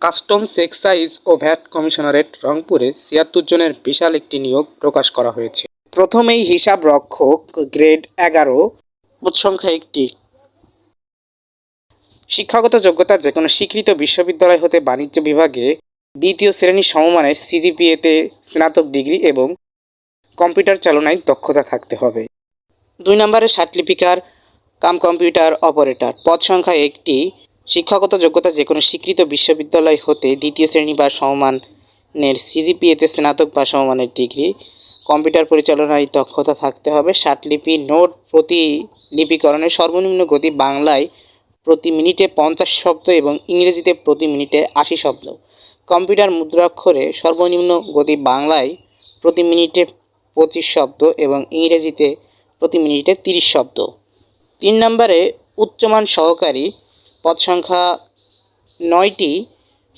Customs excise ও VAT commissionerate রংপুরে ছিয়াত্তর জনের বিশাল একটি নিয়োগ প্রকাশ করা হয়েছে। প্রথমেই হিসাব রক্ষক গ্রেড এগারো সংখ্যা একটি। শিক্ষাগত যোগ্যতা যে কোনো স্বীকৃত বিশ্ববিদ্যালয় হতে বাণিজ্য বিভাগে দ্বিতীয় শ্রেণি সমমানের সিজিপিএতে স্নাতক ডিগ্রি এবং কম্পিউটার চালনায় দক্ষতা থাকতে হবে। দুই নম্বরে সার্টিফিকার, কাম কম্পিউটার অপারেটর, পদ সংখ্যা একটি। শিক্ষাগত যোগ্যতা যে কোনো স্বীকৃত বিশ্ববিদ্যালয় হতে দ্বিতীয় শ্রেণি বা সমমানের সিজিপিএতে স্নাতক বা সমমানের ডিগ্রি। কম্পিউটার পরিচালনায় দক্ষতা থাকতে হবে। ষাটলিপি নোট প্রতিলিপিকরণের সর্বনিম্ন গতি বাংলায় প্রতি মিনিটে পঞ্চাশ শব্দ এবং ইংরেজিতে প্রতি মিনিটে আশি শব্দ। কম্পিউটার মুদ্রাক্ষরে সর্বনিম্ন গতি বাংলায় প্রতি মিনিটে পঁচিশ শব্দ এবং ইংরেজিতে প্রতি মিনিটে তিরিশ শব্দ। তিন নম্বরে উচ্চমান সহকারী পদ সংখ্যা নয়টি,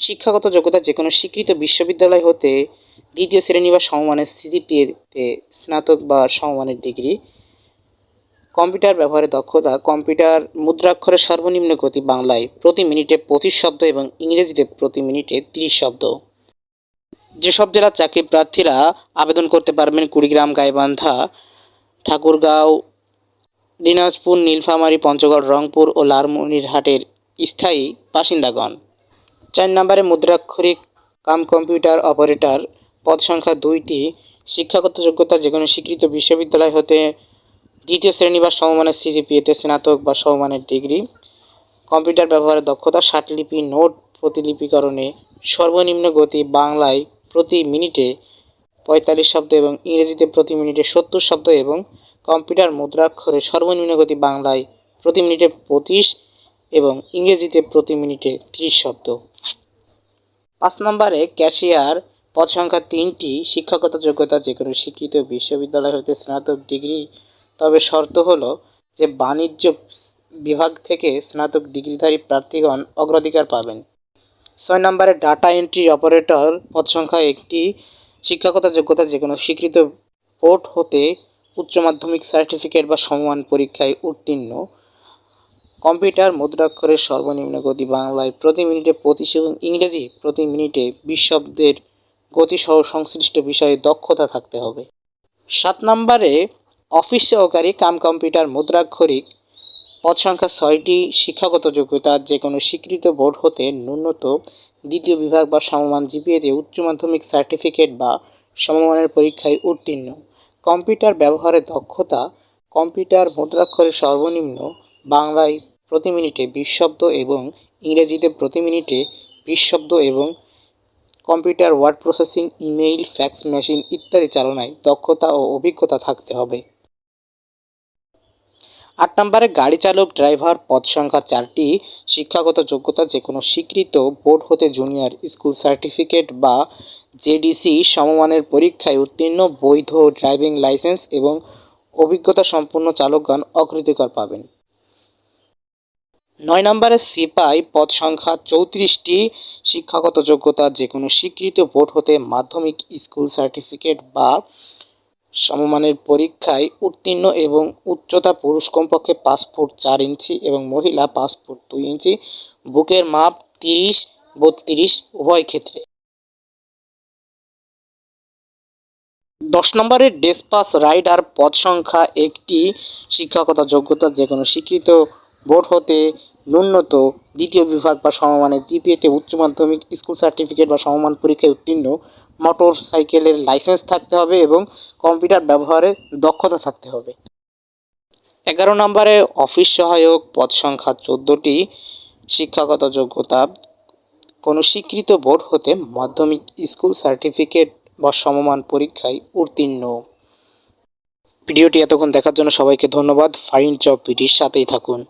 শিক্ষাগত যোগ্যতা যে কোনো স্বীকৃত বিশ্ববিদ্যালয় হতে দ্বিতীয় শ্রেণি বা সমমানের সিজিপিএতে স্নাতক বা সমমানের ডিগ্রি। কম্পিউটার ব্যবহারে দক্ষতা, কম্পিউটার মুদ্রাক্ষরের সর্বনিম্ন গতি বাংলায় প্রতি মিনিটে পঁচিশ শব্দ এবং ইংরেজিতে প্রতি মিনিটে তিরিশ শব্দ। যেসব জেলার চাকরি প্রার্থীরা আবেদন করতে পারবেন কুড়িগ্রাম, গাইবান্ধা, ঠাকুরগাঁও, দিনাজপুর, নীলফামারী, পঞ্চগড়, রংপুর ও লালমনিরহাটের স্থায়ী বাসিন্দাগণ। চার নম্বরে মুদ্রাক্ষরিক কাম কম্পিউটার অপারেটর পদ সংখ্যা দুইটি, শিক্ষাগত যোগ্যতা যে কোনো স্বীকৃত বিশ্ববিদ্যালয় হতে দ্বিতীয় শ্রেণি বা সমমানের সিজিপিএতে স্নাতক বা সমমানের ডিগ্রি, কম্পিউটার ব্যবহারের দক্ষতা ষাটলিপি নোট প্রতিলিপিকরণে সর্বনিম্ন গতি বাংলায় প্রতি মিনিটে পঁয়তাল্লিশ শব্দ এবং ইংরেজিতে প্রতি মিনিটে সত্তর শব্দ এবং কম্পিউটার মুদ্রাক্ষরে সর্বনিম্ন গতি বাংলায় প্রতি মিনিটে পঁচিশ এবং ইংরেজিতে প্রতি মিনিটে ত্রিশ শব্দ। পাঁচ নম্বরে ক্যাশিয়ার, পদ সংখ্যা তিনটি শিক্ষাগত যোগ্যতা যে কোনো স্বীকৃত বিশ্ববিদ্যালয় হতে স্নাতক ডিগ্রি। তবে শর্ত হলো যে বাণিজ্য বিভাগ থেকে স্নাতক ডিগ্রিধারী প্রার্থীগণ অগ্রাধিকার পাবেন। ছয় নম্বরে ডাটা এন্ট্রি অপারেটর, পদ সংখ্যা একটি শিক্ষাগত যোগ্যতা যে কোনো স্বীকৃত বোর্ড হতে উচ্চ মাধ্যমিক সার্টিফিকেট বা সমমান পরীক্ষায় উত্তীর্ণ। কম্পিউটার মুদ্রাক্ষরের সর্বনিম্ন গতি বাংলায় প্রতি মিনিটে পঁচিশ এবং ইংরেজি প্রতি মিনিটে বিশ শব্দের গতিসহ সংশ্লিষ্ট বিষয়ে দক্ষতা থাকতে হবে। সাত নম্বরে, অফিস সহকারী কাম কম্পিউটার মুদ্রাক্ষরিক পদ সংখ্যা ছয়টি শিক্ষাগত যোগ্যতা যে কোনো স্বীকৃত বোর্ড হতে ন্যূনত দ্বিতীয় বিভাগ বা সমমান জিপিএতে উচ্চ মাধ্যমিক সার্টিফিকেট বা সমমানের পরীক্ষায় উত্তীর্ণ। কম্পিউটার ব্যবহারের দক্ষতা কম্পিউটার মুদ্রাক্ষরের সর্বনিম্ন বাংলায় প্রতি মিনিটে বিশ শব্দ এবং ইংরেজিতে প্রতি মিনিটে বিশ শব্দ এবং computer word processing, email, fax machine ইত্যাদি চালনায় দক্ষতা ও অভিজ্ঞতা থাকতে হবে। আট নম্বরে গাড়ি চালক, ড্রাইভার, পদ সংখ্যা চারটি, শিক্ষাগত যোগ্যতা যে কোনো স্বীকৃত বোর্ড হতে জুনিয়র স্কুল সার্টিফিকেট বা জেডিসি সমমানের পরীক্ষায় উত্তীর্ণ বৈধ ড্রাইভিং লাইসেন্স এবং অভিজ্ঞতা সম্পন্ন চালকগণ অগ্রাধিকার পাবেন। নয় নম্বরে সিপাই পদ সংখ্যা চৌত্রিশটি, শিক্ষাগত যোগ্যতা যে কোনো স্বীকৃত বোর্ড হতে মাধ্যমিক স্কুল সার্টিফিকেট বা সমমানের পরীক্ষায় উত্তীর্ণ এবং উচ্চতা পুরুষ কমপক্ষে ফুট চার ইঞ্চি এবং মহিলা ফুট দুই ইঞ্চি, বুকের মাপ তিরিশ, বত্রিশ, উভয় ক্ষেত্রে। দশ নম্বরের ডেসপাস রাইডার পদ সংখ্যা একটি, শিক্ষাগত যোগ্যতা যে কোনো স্বীকৃত বোর্ড হতে ন্যূনতম দ্বিতীয় বিভাগ বা সমমানের জিপিএতে উচ্চ মাধ্যমিক, স্কুল সার্টিফিকেট বা সমমান পরীক্ষায় উত্তীর্ণ। মোটর সাইকেলের লাইসেন্স থাকতে হবে এবং কম্পিউটার ব্যবহারে দক্ষতা থাকতে হবে। এগারো নম্বরে অফিস সহায়ক পদ সংখ্যা চোদ্দোটি। শিক্ষাগত যোগ্যতা, কোনো স্বীকৃত বোর্ড হতে মাধ্যমিক, স্কুল সার্টিফিকেট বা সমমান পরীক্ষায় উত্তীর্ণ। ভিডিওটি এতক্ষণ দেখার জন্য সবাইকে ধন্যবাদ। ফাইন জব ভিডির সাথেই থাকুন।